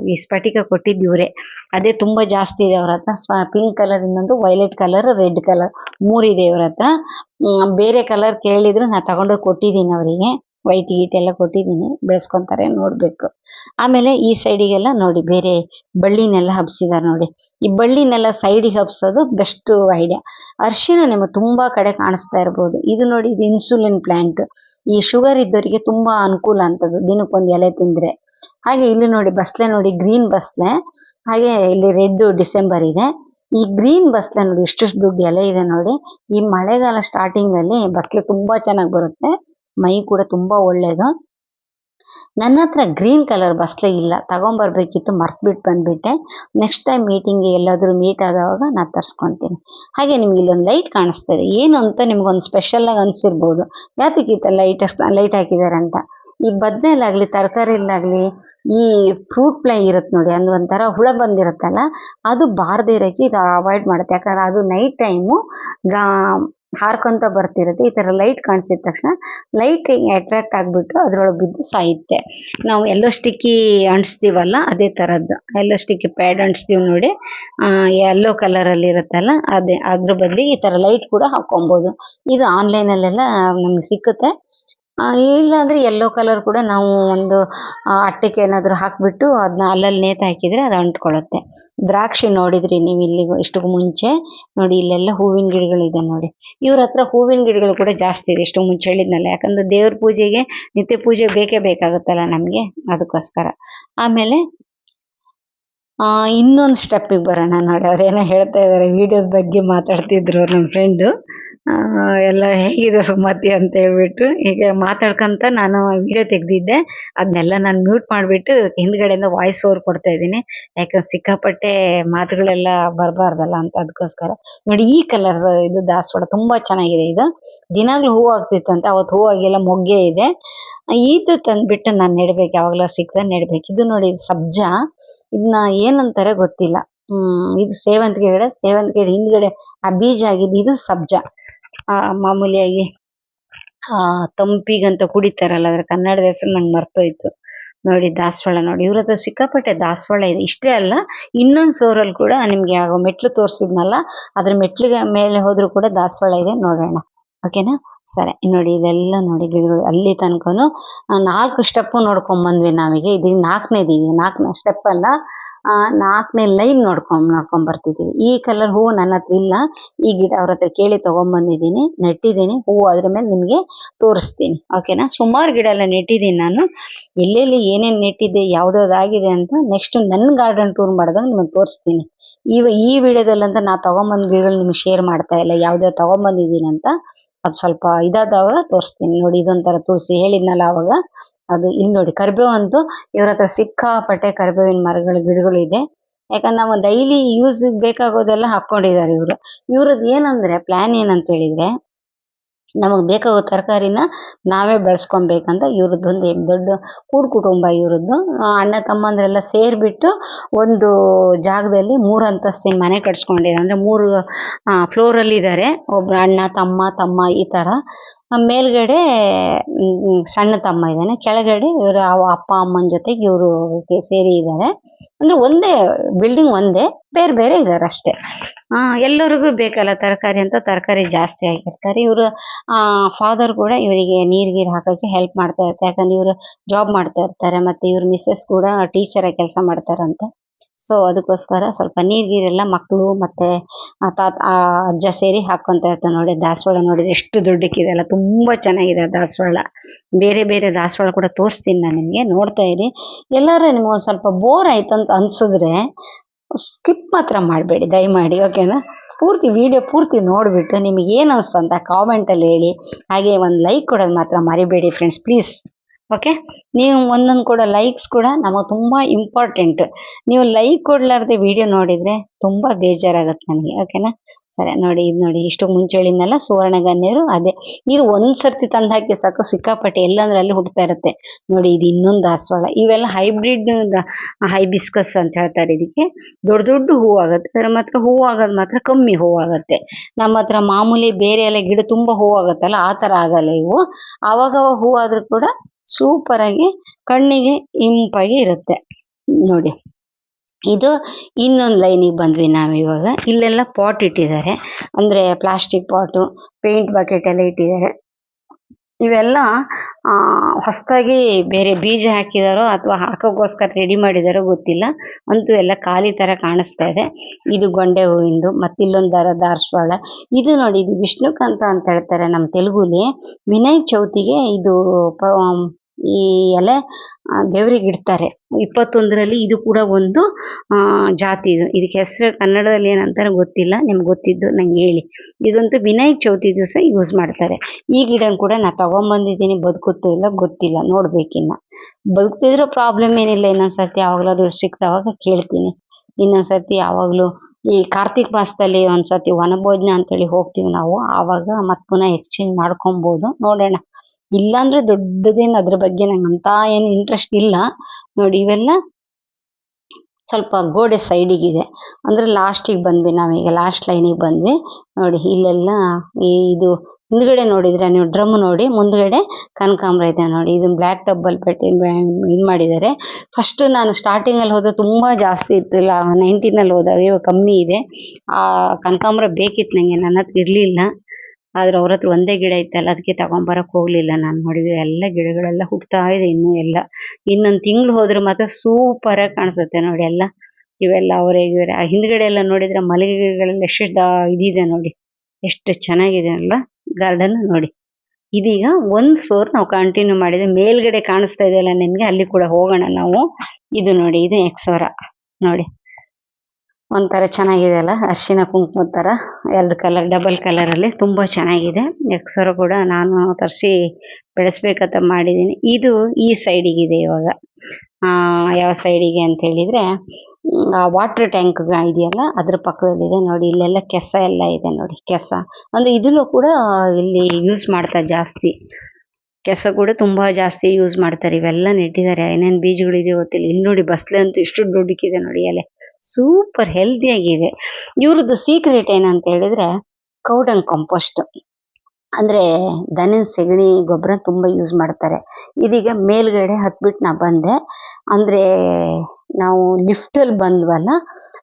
ಈ ಸ್ಫಟಿಕ ಕೊಟ್ಟಿದ್ದು ಇವರೇ. ಅದೇ ತುಂಬಾ ಜಾಸ್ತಿ ಇದೆ ಅವ್ರ ಹತ್ರ. ಪಿಂಕ್ ಕಲರ್ ಇನ್ನೊಂದು ವೈಲೆಟ್ ಕಲರ್ ರೆಡ್ ಕಲರ್ ಮೂರಿದೆ ಇವ್ರ ಹತ್ರ. ಬೇರೆ ಕಲರ್ ಕೇಳಿದ್ರು ನಾ ತಗೊಂಡೋಗಿ ಕೊಟ್ಟಿದ್ದೀನಿ ಅವರಿಗೆ. ವೈಟ್ ಗೀಟ್ ಎಲ್ಲ ಕೊಟ್ಟಿದೀನಿ ಬೆಳೆಸ್ಕೊಂತಾರೆ, ನೋಡ್ಬೇಕು. ಆಮೇಲೆ ಈ ಸೈಡಿಗೆಲ್ಲ ನೋಡಿ, ಬೇರೆ ಬಳ್ಳಿನೆಲ್ಲ ಹಬ್ಸಿದಾರೆ ನೋಡಿ. ಈ ಬಳ್ಳಿನೆಲ್ಲ ಸೈಡಿಗೆ ಹಬ್ಸೋದು ಬೆಸ್ಟ್ ಐಡಿಯಾ ಅರ್ಶಿನ ನಿಮಗೆ ತುಂಬಾ ಕಡೆ ಕಾಣಿಸ್ತಾ ಇರ್ಬೋದು. ಇದು ನೋಡಿ, ಇದು ಇನ್ಸುಲಿನ್ ಪ್ಲಾಂಟ್ ಈ ಶುಗರ್ ಇದ್ದವರಿಗೆ ತುಂಬಾ ಅನುಕೂಲ ಅಂತದ್ದು ದಿನಕ್ಕೊಂದು ಎಲೆ ತಿಂದ್ರೆ. ಹಾಗೆ ಇಲ್ಲಿ ನೋಡಿ, ಬಸ್ಲೆ ನೋಡಿ ಗ್ರೀನ್ ಬಸ್ಲೆ. ಹಾಗೆ ಇಲ್ಲಿ ರೆಡ್ ಡಿಸೆಂಬರ್ ಇದೆ. ಈ ಗ್ರೀನ್ ಬಸ್ಲೆ ನೋಡಿ, ಎಷ್ಟೆಷ್ಟು ದುಡ್ಡು ಎಲೆ ಇದೆ ನೋಡಿ. ಈ ಮಳೆಗಾಲ ಸ್ಟಾರ್ಟಿಂಗ್ ಅಲ್ಲಿ ಬಸ್ಲೆ ತುಂಬಾ ಚೆನ್ನಾಗಿ ಬರುತ್ತೆ. ಮೈ ಕೂಡ ತುಂಬಾ ಒಳ್ಳೇದು. ನನ್ನ ಹತ್ರ ಗ್ರೀನ್ ಕಲರ್ ಬಸ್ಲೆ ಇಲ್ಲ. ತಗೊಂಬರ್ಬೇಕಿತ್ತು ಮರ್ತ್ಬಿಟ್ಟು ಬಂದ್ಬಿಟ್ಟೆ. ನೆಕ್ಸ್ಟ್ ಟೈಮ್ ಮೀಟಿಂಗ್ ಎಲ್ಲಾದ್ರೂ ಮೀಟ್ ಆದವಾಗ ನಾ ತರ್ಸ್ಕೊತೀನಿ. ಹಾಗೆ ನಿಮ್ಗೆ ಇಲ್ಲೊಂದು ಲೈಟ್ ಕಾಣಿಸ್ತದೆ. ಏನು ಅಂತ ನಿಮ್ಗೊಂದು ಸ್ಪೆಷಲ್ ಆಗಿ ಅನ್ಸಿರ್ಬೋದು. ಯಾತಕ್ಕೆ ಈ ಲೈಟ್ ಲೈಟ್ ಹಾಕಿದ್ದಾರೆ ಅಂತ ಈ ಬದ್ನೆಲಾಗ್ಲಿ ತರಕಾರಿಲಾಗ್ಲಿ ಈ ಫ್ರೂಟ್ ಫ್ಲೈ ಇರುತ್ತೆ ನೋಡಿ, ಅಂದ್ರೆ ಒಂಥರ ಹುಳ ಬಂದಿರುತ್ತಲ್ಲ, ಅದು ಬಾರದೇ ಇರೋಕ್ಕೆ ಇದು ಅವಾಯ್ಡ್ ಮಾಡುತ್ತೆ. ಯಾಕಂದ್ರೆ ಅದು ನೈಟ್ ಟೈಮು ಗಾ ಹಾರ್ಕೊಂತ ಬರ್ತಿರುತ್ತೆ, ಈ ತರ ಲೈಟ್ ಕಾಣಿಸಿದ ತಕ್ಷಣ ಲೈಟ್ ಅಟ್ರಾಕ್ಟ್ ಆಗ್ಬಿಟ್ಟು ಅದ್ರೊಳಗೆ ಬಿದ್ದು ಸಾಯುತ್ತೆ. ನಾವು ಎಲ್ಲೋ ಸ್ಟಿಕ್ಕಿ ಅಂಟಿಸ್ತೀವಲ್ಲ, ಅದೇ ತರದ್ದು. ಎಲ್ಲೋ ಸ್ಟಿಕ್ಕಿ ಪ್ಯಾಡ್ ಅಂಟಿಸ್ತೀವಿ ನೋಡಿ. ಎಲ್ಲೋ ಕಲರ್ ಅಲ್ಲಿ ಇರುತ್ತಲ್ಲ, ಅದೇ, ಅದ್ರ ಬದಲಿಗೆ ಈ ತರ ಲೈಟ್ ಕೂಡ ಹಾಕೊಂಬೋದು ಇದು ಆನ್ಲೈನ್ ಅಲ್ಲೆಲ್ಲ ನಮ್ಗೆ ಸಿಕ್ಕುತ್ತೆ. ಇಲ್ಲ ಅಂದ್ರೆ ಯೆಲ್ಲೋ ಕಲರ್ ಕೂಡ ನಾವು ಒಂದು ಅಟ್ಟಕ್ಕೆ ಏನಾದ್ರು ಹಾಕ್ಬಿಟ್ಟು ಅದನ್ನ ಅಲ್ಲಲ್ಲಿ ನೇತು ಹಾಕಿದ್ರೆ ಅದು ಅಂಟ್ಕೊಳ್ಳುತ್ತೆ. ದ್ರಾಕ್ಷಿ ನೋಡಿದ್ರಿ ನೀವು ಇಲ್ಲಿ ಇಷ್ಟಕ್ಕೂ ಮುಂಚೆ? ನೋಡಿ, ಇಲ್ಲೆಲ್ಲ ಹೂವಿನ ಗಿಡಗಳಿದೆ ನೋಡಿ. ಇವ್ರ ಹತ್ರ ಹೂವಿನ ಗಿಡಗಳು ಕೂಡ ಜಾಸ್ತಿ ಇದೆ ಇಷ್ಟು ಮುಂಚೆ ಹೇಳಿದ್ನಲ್ಲ. ಯಾಕಂದ್ರೆ ದೇವ್ರ ಪೂಜೆಗೆ, ನಿತ್ಯ ಪೂಜೆ ಬೇಕೇ ಬೇಕಾಗುತ್ತಲ್ಲ ನಮಗೆ? ಅದಕ್ಕೋಸ್ಕರ. ಆಮೇಲೆ, ಆ, ಇನ್ನೊಂದು ಸ್ಟೆಪ್ಪಿಗೆ ಬರೋಣ ನೋಡಿ. ಅವ್ರೇನೋ ಹೇಳ್ತಾ ಇದ್ದಾರೆ ವಿಡಿಯೋದ ಬಗ್ಗೆ ಮಾತಾಡ್ತಿದ್ರು ನಮ್ಮ ಫ್ರೆಂಡು ಎಲ್ಲ ಹೇಗಿದೆ ಸುಮತಿ ಅಂತ ಹೇಳ್ಬಿಟ್ಟು ಹೀಗೆ ಮಾತಾಡ್ಕೊಂತ ನಾನು ವಿಡಿಯೋ ತೆಗ್ದಿದ್ದೆ. ಅದನ್ನೆಲ್ಲ ನಾನು ಮ್ಯೂಟ್ ಮಾಡಿಬಿಟ್ಟು ಹಿಂದ್ಗಡೆಯಿಂದ ವಾಯ್ಸ್ ಓವರ್ ಕೊಡ್ತಾ ಇದ್ದೀನಿ. ಯಾಕಂದ್ರೆ ಸಿಕ್ಕಾಪಟ್ಟೆ ಮಾತುಗಳೆಲ್ಲ ಬರಬಾರ್ದಲ್ಲ ಅಂತ ಅದಕ್ಕೋಸ್ಕರ ನೋಡಿ, ಈ ಕಲರ್ ಇದು ದಾಸವಾಳ ತುಂಬಾ ಚೆನ್ನಾಗಿದೆ ಇದು. ದಿನಾಗ್ಲೂ ಹೂ ಆಗ್ತಿತ್ತಂತೆ, ಅವತ್ತು ಹೂ ಆಗಿಲ್ಲ, ಮೊಗ್ಗೆ ಇದೆ. ಇದು ತಂದ್ಬಿಟ್ಟು ನಾನು ನೆಡ್ಬೇಕು, ಯಾವಾಗಲ ಸಿಕ್ಕದೆ ನೆಡ್ಬೇಕು. ಇದು ನೋಡಿ, ಇದು ಸಬ್ಜಾ. ಇದನ್ನ ಏನಂತಾರೆ ಗೊತ್ತಿಲ್ಲ. ಹ್ಮ್, ಇದು ಸೇವಂತಿಗೆ ಗಿಡ ಸೇವಂತಿಗೆ ಗಿಡ ಹಿಂದ್ಗಡೆ ಆ ಬೀಜ ಆಗಿದ್ದು ಇದು ಸಬ್ಜಾ. ಆ ಮಾಮೂಲಿಯಾಗಿ, ಆ ತಂಪಿಗಂತ ಕುಡಿತಾರಲ್ಲ, ಅದ್ರ ಕನ್ನಡದ ಹೆಸರು ನಂಗೆ ಮರ್ತೋಯ್ತು. ನೋಡಿ ದಾಸವಾಳ ನೋಡಿ ಇವ್ರ ಹತ್ರ ಸಿಕ್ಕಾಪಟ್ಟೆ ದಾಸವಾಳ ಇದೆ. ಇಷ್ಟೇ ಅಲ್ಲ, ಇನ್ನೊಂದು ಫ್ಲೋರ್ ಅಲ್ಲಿ ಕೂಡ ನಿಮ್ಗೆ ಯಾವ ಮೆಟ್ಲು ತೋರಿಸಿದ್ನಲ್ಲ, ಅದ್ರ ಮೆಟ್ಲಿಗೆ ಮೇಲೆ ಹೋದ್ರು ಕೂಡ ದಾಸವಾಳ ಇದೆ, ನೋಡೋಣ. ಓಕೆನಾ ಸರಿ, ನೋಡಿ ಇದೆಲ್ಲ ನೋಡಿ ಗಿಡಗಳು ಅಲ್ಲಿ ತನಕನು ನಾಲ್ಕು ಸ್ಟೆಪ್ ನೋಡ್ಕೊಂಡ್ ಬಂದ್ವಿ ನಾವೀಗ. ಇದು ನಾಲ್ಕನೇದು ಈಗ ನಾಲ್ಕನೇ ಸ್ಟೆಪ್ ಅಲ್ಲ ನಾಲ್ಕನೇ ಲೈನ್ ನೋಡ್ಕೊಂಡ್ ನೋಡ್ಕೊಂಡ್ ಬರ್ತಿದೀವಿ ಈ ಕಲರ್ ಹೂವು ನನ್ನ ಹತ್ರ ಇಲ್ಲ. ಈ ಗಿಡ ಅವ್ರ ಹತ್ರ ಕೇಳಿ ತಗೊಂಡ್ ಬಂದಿದ್ದೀನಿ, ನೆಟ್ಟಿದ್ದೀನಿ. ಹೂವು ಅದ್ರ ಮೇಲೆ ನಿಮಗೆ ತೋರಿಸ್ತೀನಿ ಓಕೆನಾ ಸುಮಾರು ಗಿಡ ಎಲ್ಲ ನೆಟ್ಟಿದ್ದೀನಿ ನಾನು. ಎಲ್ಲೆಲ್ಲಿ ಏನೇನು ನೆಟ್ಟಿದ್ದೆ ಯಾವ್ದಾವ್ದಾಗಿದೆ ಅಂತ ನೆಕ್ಸ್ಟ್ ನನ್ನ ಗಾರ್ಡನ್ ಟೂರ್ ಮಾಡಿದಾಗ ನಿಮಗೆ ತೋರಿಸ್ತೀನಿ. ಇವ ಈ ವಿಡಿಯೋದಲ್ಲಂತ ನಾ ತಗೊಂಬಂದ್ ಗಿಡಗಳು ನಿಮ್ಗೆ ಶೇರ್ ಮಾಡ್ತಾ ಇಲ್ಲ ಯಾವ್ದಾವ್ ತಗೊಂಬಂದಿದ್ದೀನಿ ಅಂತ. ಅದು ಸ್ವಲ್ಪ ಇದಾದಾಗ ತೋರಿಸ್ತೀನಿ. ನೋಡಿ, ಇದೊಂಥರ ತುಳಸಿ ಹೇಳಿದ್ನಲ್ಲ ಅವಾಗ. ಅದು ಇಲ್ಲಿ ನೋಡಿ, ಕರಿಬೇವು ಅಂತೂ ಇವ್ರ ಹತ್ರ ಸಿಕ್ಕಾಪಟ್ಟೆ ಕರಿಬೇವಿನ ಮರಗಳು, ಗಿಡಗಳು ಇದೆ. ಯಾಕಂದ್ರೆ ನಾವು ಡೈಲಿ ಯೂಸ್ ಬೇಕಾಗೋದೆಲ್ಲ ಹಾಕೊಂಡಿದ್ದಾರೆ ಇವರು. ಇವ್ರದ್ದು ಏನಂದ್ರೆ ಪ್ಲಾನ್ ಏನಂತ ಹೇಳಿದ್ರೆ ನಮಗೆ ಬೇಕಾಗೋ ತರಕಾರಿನ ನಾವೇ ಬೆಳೆಸ್ಕೊಬೇಕಂತ ಇವ್ರದ್ದೊಂದು ದೊಡ್ಡ ಕೂಡು ಕುಟುಂಬ ಇವ್ರದ್ದು. ಅಣ್ಣ ತಮ್ಮಂದ್ರೆಲ್ಲ ಸೇರಿಬಿಟ್ಟು ಒಂದು ಜಾಗದಲ್ಲಿ ಮೂರು ಅಂತಸ್ತಿನ ಮನೆ ಕಟ್ಸ್ಕೊಂಡಿದ್ದಾರೆ. ಅಂದ್ರೆ ಮೂರು ಫ್ಲೋರ್ ಅಲ್ಲಿ ಇದ್ದಾರೆ ಒಬ್ರು ಅಣ್ಣ, ತಮ್ಮ ತಮ್ಮ ಈ ತರ. ಮೇಲ್ಗಡೆ ಸಣ್ಣ ತಮ್ಮ ಇದ್ದಾನೆ. ಕೆಳಗಡೆ ಇವರ ಅಪ್ಪ, ಅಮ್ಮನ ಜೊತೆಗೆ ಇವರು ಸೇರಿ ಇದ್ದಾರೆ. ಅಂದ್ರೆ ಒಂದೇ ಬಿಲ್ಡಿಂಗ್ ಒಂದೇ, ಬೇರೆ ಬೇರೆ ಇದ್ದಾರೆ ಅಷ್ಟೇ. ಆ, ಎಲ್ಲರಿಗೂ ಬೇಕಲ್ಲ ತರಕಾರಿ ಅಂತ? ತರಕಾರಿ ಜಾಸ್ತಿ ಆಗಿರ್ತಾರೆ. ಇವರು, ಆ ಫಾದರ್ ಕೂಡ ಇವರಿಗೆ ನೀರ್ ಗೀರ್ ಹಾಕಕ್ಕೆ ಹೆಲ್ಪ್ ಮಾಡ್ತಾ ಇರ್ತಾರೆ. ಯಾಕಂದ್ರೆ ಇವರು ಜಾಬ್ ಮಾಡ್ತಾ ಇರ್ತಾರೆ. ಮತ್ತೆ ಇವ್ರ ಮಿಸ್ಸೆಸ್ ಕೂಡ ಟೀಚರ್ ಆಗಿ ಕೆಲಸ ಮಾಡ್ತಾರಂತೆ. ಸೊ ಅದಕ್ಕೋಸ್ಕರ ಸ್ವಲ್ಪ ನೀರ್ ಗೀರೆಲ್ಲ ಮಕ್ಕಳು ಮತ್ತೆ ತಾತ ಅಜ್ಜ ಸೇರಿ ಹಾಕೊಂತ ಇರ್ತಾರೆ ನೋಡಿ. ದಾಸವಾಳ ನೋಡಿದ್ರೆ ಎಷ್ಟು ದೊಡ್ಡಕ್ಕಿದೆ ಅಲ್ಲ. ತುಂಬಾ ಚೆನ್ನಾಗಿದೆ ದಾಸವಾಳ. ಬೇರೆ ಬೇರೆ ದಾಸವಾಳ ಕೂಡ ತೋರಿಸ್ತೀನಿ ನಾನು ನಿಮಗೆ. ನೋಡ್ತಾ ಇರಿ. ಎಲ್ಲರೂ ನಿಮ್ಗೆ ಒಂದ್ ಸ್ವಲ್ಪ ಬೋರ್ ಆಯ್ತು ಅಂತ ಅನ್ಸಿದ್ರೆ ಸ್ಕಿಪ್ ಮಾತ್ರ ಮಾಡಬೇಡಿ. ದಯಮಾಡಿ ಓಕೆನಾ ಪೂರ್ತಿ ವಿಡಿಯೋ ಪೂರ್ತಿ ನೋಡಿಬಿಟ್ಟು ನಿಮಗೆ ಏನು ಅನಿಸ್ತು ಅಂತ ಕಾಮೆಂಟಲ್ಲಿ ಹೇಳಿ. ಹಾಗೆ ಒಂದು ಲೈಕ್ ಕೊಡೋದು ಮಾತ್ರ ಮರಿಬೇಡಿ ಫ್ರೆಂಡ್ಸ್ ಪ್ಲೀಸ್ ಓಕೆ ನೀವು ಒಂದೊಂದು ಕೂಡ ಲೈಕ್ಸ್ ಕೂಡ ನಮಗೆ ತುಂಬ ಇಂಪಾರ್ಟೆಂಟ್ ನೀವು ಲೈಕ್ ಕೊಡ್ಲಾರ್ದೆ ವಿಡಿಯೋ ನೋಡಿದ್ರೆ ತುಂಬ ಬೇಜಾರಾಗುತ್ತೆ ನನಗೆ ಓಕೆನಾ ಸರಿ, ನೋಡಿ, ಇದು ನೋಡಿ, ಇಷ್ಟು ಮುಂಚೆ ಸುವರ್ಣ ಗಣ್ಯರು ಅದೇ. ಇದು ಒಂದ್ ಸರ್ತಿ ತಂದು ಹಾಕಿ ಸಾಕು, ಸಿಕ್ಕಾಪಟ್ಟೆ ಎಲ್ಲಂದ್ರೆ ಅಲ್ಲಿ ಹುಡ್ತಾ ಇರುತ್ತೆ. ನೋಡಿ, ಇದು ಇನ್ನೊಂದು ದಾಸವಾಳ ಇವೆಲ್ಲ ಹೈಬ್ರಿಡ್ ಹೈಬಿಸ್ಕಸ್ ಅಂತ ಹೇಳ್ತಾರೆ ಇದಕ್ಕೆ. ದೊಡ್ಡ ದೊಡ್ಡ ಹೂವು ಆಗುತ್ತೆ ಅದ್ರ ಮಾತ್ರ ಹೂ ಆಗೋದು ಮಾತ್ರ ಕಮ್ಮಿ ಹೂವು ಆಗುತ್ತೆ ನಮ್ಮ ಹತ್ರ ಮಾಮೂಲಿ ಬೇರೆ ಎಲ್ಲ ಗಿಡ ತುಂಬಾ ಹೂ ಆಗುತ್ತಲ್ಲ ಆ ತರ ಆಗಲ್ಲ ಇವು. ಅವಾಗ ಹೂ ಆದ್ರೂ ಕೂಡ ಸೂಪರ್ ಆಗಿ ಕಣ್ಣಿಗೆ ಇಂಪಾಗಿ ಇರುತ್ತೆ. ನೋಡಿ, ಇದು ಇನ್ನೊಂದು ಲೈನಿಗೆ ಬಂದ್ವಿ ನಾವು ಇವಾಗ. ಇಲ್ಲೆಲ್ಲ ಪಾಟ್ ಇಟ್ಟಿದ್ದಾರೆ. ಅಂದರೆ ಪ್ಲಾಸ್ಟಿಕ್ ಪಾಟು ಪೇಂಟ್ ಬಕೆಟ್ ಎಲ್ಲ ಇಟ್ಟಿದ್ದಾರೆ. ಇವೆಲ್ಲ ಹೊಸದಾಗಿ ಬೇರೆ ಬೀಜ ಹಾಕಿದಾರೋ ಅಥವಾ ಹಾಕೋಕ್ಕೋಸ್ಕರ ರೆಡಿ ಮಾಡಿದಾರೋ ಗೊತ್ತಿಲ್ಲ. ಅಂತೂ ಎಲ್ಲ ಖಾಲಿ ತರ ಕಾಣಿಸ್ತಾ ಇದೆ. ಇದು ಗೊಂಡೆ ಹೂವಿಂದು, ಮತ್ತೆ ಇಲ್ಲೊಂದು ದರ ದಾರ್ಸ್ವಾಳ. ಇದು ನೋಡಿ, ಇದು ವಿಷ್ಣುಕಾಂತ ಅಂತ ಹೇಳ್ತಾರೆ ನಮ್ಮ ತೆಲುಗುಲಿ. ವಿನಾಯಕ ಚೌತಿಗೆ ಇದು ಪ- ಈ ಎಲೆ ದೇವರಿಗೆ ಇಡ್ತಾರೆ. ಇಪ್ಪತ್ತೊಂದರಲ್ಲಿ ಇದು ಕೂಡ ಒಂದು ಜಾತಿ ಇದು. ಇದಕ್ಕೆ ಹೆಸರು ಕನ್ನಡದಲ್ಲಿ ಏನಂತಾರೆ ಗೊತ್ತಿಲ್ಲ. ನಿಮ್ಗೆ ಗೊತ್ತಿದ್ದು ನಂಗೆ ಹೇಳಿ. ಇದಂತೂ ವಿನಾಯಕ ಚೌತಿ ದಿವಸ ಯೂಸ್ ಮಾಡ್ತಾರೆ. ಈ ಗಿಡ ಕೂಡ ನಾ ತಗೊಂಬಂದಿದ್ದೀನಿ. ಬದುಕುತ್ತೋ ಇಲ್ಲ ಗೊತ್ತಿಲ್ಲ. ನೋಡ್ಬೇಕಿನ್ನ. ಬದುಕ್ತಿದ್ರು ಪ್ರಾಬ್ಲಮ್ ಏನಿಲ್ಲ. ಇನ್ನೊಂದ್ಸರ್ತಿ ಯಾವಾಗಲಾದ್ರೂ ಸಿಕ್ತಾವಾಗ ಕೇಳ್ತೀನಿ. ಇನ್ನೊಂದ್ಸರ್ತಿ ಯಾವಾಗಲೂ ಈ ಕಾರ್ತಿಕ್ ಮಾಸದಲ್ಲಿ ಒಂದ್ಸತಿ ವನಭೋಜನ ಅಂತೇಳಿ ಹೋಗ್ತೀವಿ ನಾವು. ಆವಾಗ ಮತ್ತೆ ಪುನಃ ಎಕ್ಸ್ಚೇಂಜ್ ಮಾಡ್ಕೊಬೋದು. ನೋಡೋಣ. ಇಲ್ಲಾಂದ್ರೆ ದೊಡ್ಡದೇನು ಅದ್ರ ಬಗ್ಗೆ ನಂಗೆ ಅಂತ ಏನು ಇಂಟ್ರೆಸ್ಟ್ ಇಲ್ಲ. ನೋಡಿ ಇವೆಲ್ಲ ಸ್ವಲ್ಪ ಗೋಡೆ ಸೈಡಿಗಿದೆ ಅಂದ್ರೆ ಲಾಸ್ಟಿಗೆ ಬಂದ್ವಿ ನಾವೀಗ ಲಾಸ್ಟ್ ಲೈನಿಗೆ ಬಂದ್ವಿ. ನೋಡಿ ಇಲ್ಲೆಲ್ಲ ಈ ಇದು ಹಿಂದ್ಗಡೆ ನೋಡಿದ್ರೆ ನೀವು ಡ್ರಮ್ ನೋಡಿ, ಮುಂದ್ಗಡೆ ಕನಕಾಂಬ್ರ ಇದೆ ನೋಡಿ. ಇದು ಬ್ಲ್ಯಾಕ್ ಡಬ್ಬಲ್ ಪಟ್ಟಿ ಇದು ಮಾಡಿದ್ದಾರೆ. ಫಸ್ಟ್ ನಾನು ಸ್ಟಾರ್ಟಿಂಗ್ ಅಲ್ಲಿ ಹೋದ ತುಂಬಾ ಜಾಸ್ತಿ ಇತ್ತು. ಇಲ್ಲ ನೈನ್ಟೀನ್ ಅಲ್ಲಿ ಹೋದಾಗ ಇವಾಗ ಕಮ್ಮಿ ಇದೆ. ಆ ಕನಕಾಂಬ್ರ ಬೇಕಿತ್ತು ನಂಗೆ ನನ್ನ ಹತ್ರ ಇರ್ಲಿಲ್ಲ. ಆದ್ರೆ ಅವ್ರ ಹತ್ರ ಒಂದೇ ಗಿಡ ಇತ್ತಲ್ಲ ಅದಕ್ಕೆ ತಗೊಂಬರಕ್ ಹೋಗ್ಲಿಲ್ಲ ನಾನು. ನೋಡಿದ್ರೆ ಎಲ್ಲ ಗಿಡಗಳೆಲ್ಲ ಹುಟ್ತಾ ಇದೆ ಇನ್ನು ಎಲ್ಲ. ಇನ್ನೊಂದ್ ತಿಂಗಳು ಹೋದ್ರೆ ಮಾತ್ರ ಸೂಪರ್ ಆಗಿ ಕಾಣಿಸುತ್ತೆ ನೋಡಿ ಎಲ್ಲ. ಇವೆಲ್ಲ ಅವರೇ ಇವ್ರೆ. ಆ ಹಿಂದ್ಗಡೆ ಎಲ್ಲ ನೋಡಿದ್ರೆ ಮಲ್ಲಿಗೆ ಗಿಡಗಳೆಲ್ಲ ಎಷ್ಟು ಇದಿದೆ ನೋಡಿ. ಎಷ್ಟು ಚೆನ್ನಾಗಿದೆ ಅಲ್ಲ ಗಾರ್ಡನ್ ನೋಡಿ. ಇದೀಗ ಒಂದ್ ಫ್ಲೋರ್ ನಾವು ಕಂಟಿನ್ಯೂ ಮಾಡಿದ್ವಿ ಮೇಲ್ಗಡೆ ಕಾಣಿಸ್ತಾ ಇದೆಯಲ್ಲ ನಿಮ್ಗೆ ಅಲ್ಲಿ ಕೂಡ ಹೋಗೋಣ ನಾವು. ಇದು ನೋಡಿ, ಇದು ಎಕ್ಸೋರ ನೋಡಿ. ಒಂಥರ ಚೆನ್ನಾಗಿದೆ ಅಲ್ಲ? ಅರಿಶಿನ ಕುಂಕುಮ ತರ ಎರಡು ಕಲರ್ ಡಬಲ್ ಕಲರ್ ಅಲ್ಲಿ ತುಂಬಾ ಚೆನ್ನಾಗಿದೆ. ಎಕ್ಸರ ಕೂಡ ನಾನು ತರಿಸಿ ಬೆಳೆಸ್ಬೇಕಂತ ಮಾಡಿದೀನಿ. ಇದು ಈ ಸೈಡಿಗಿದೆ ಇದೆ ಇವಾಗ. ಆ, ಯಾವ ಸೈಡಿಗೆ ಅಂತ ಹೇಳಿದ್ರೆ ವಾಟರ್ ಟ್ಯಾಂಕ್ ಇದೆಯಲ್ಲ? ಅದ್ರ ಪಕ್ಕದಲ್ಲಿದೆ ನೋಡಿ. ಇಲ್ಲೆಲ್ಲ ಕೆಸ ಎಲ್ಲ ಇದೆ ನೋಡಿ. ಕೆಸ. ಅಂದ್ರೆ ಇದನ್ನು ಕೂಡ ಇಲ್ಲಿ ಯೂಸ್ ಮಾಡ್ತಾರೆ ಜಾಸ್ತಿ. ಕೆಸ ಕೂಡ ತುಂಬಾ ಜಾಸ್ತಿ ಯೂಸ್ ಮಾಡ್ತಾರೆ. ಇವೆಲ್ಲ ನೆಟ್ಟಿದ್ದಾರೆ. ಏನೇನ್ ಬೀಜಗಳು ಇದೆ ಗೊತ್ತಿಲ್ಲ. ಇಲ್ಲಿ ನೋಡಿ ಬಸ್ಲೆ ಅಂತೂ ಎಷ್ಟು ದೊಡ್ಡಕ್ಕಿದೆ ನೋಡಿ ಎಲೆ. ಸೂಪರ್ ಹೆಲ್ದಿ ಆಗಿದೆ. ಇವ್ರದ್ದು ಸೀಕ್ರೆಟ್ ಏನಂತ ಹೇಳಿದ್ರೆ ಕೌಡಂಗ್ ಕಾಂಪೋಸ್ಟ್ ಅಂದ್ರೆ ದನದ ಸೆಗಣಿ ಗೊಬ್ಬರ ತುಂಬಾ ಯೂಸ್ ಮಾಡ್ತಾರೆ. ಇದೀಗ ಮೇಲ್ಗಡೆ ಹತ್ಬಿಟ್ಟು ನಾ ಬಂದೆ. ಅಂದ್ರೆ ನಾವು ಲಿಫ್ಟ್ ಅಲ್ಲಿ ಬಂದ್ವಲ್ಲ,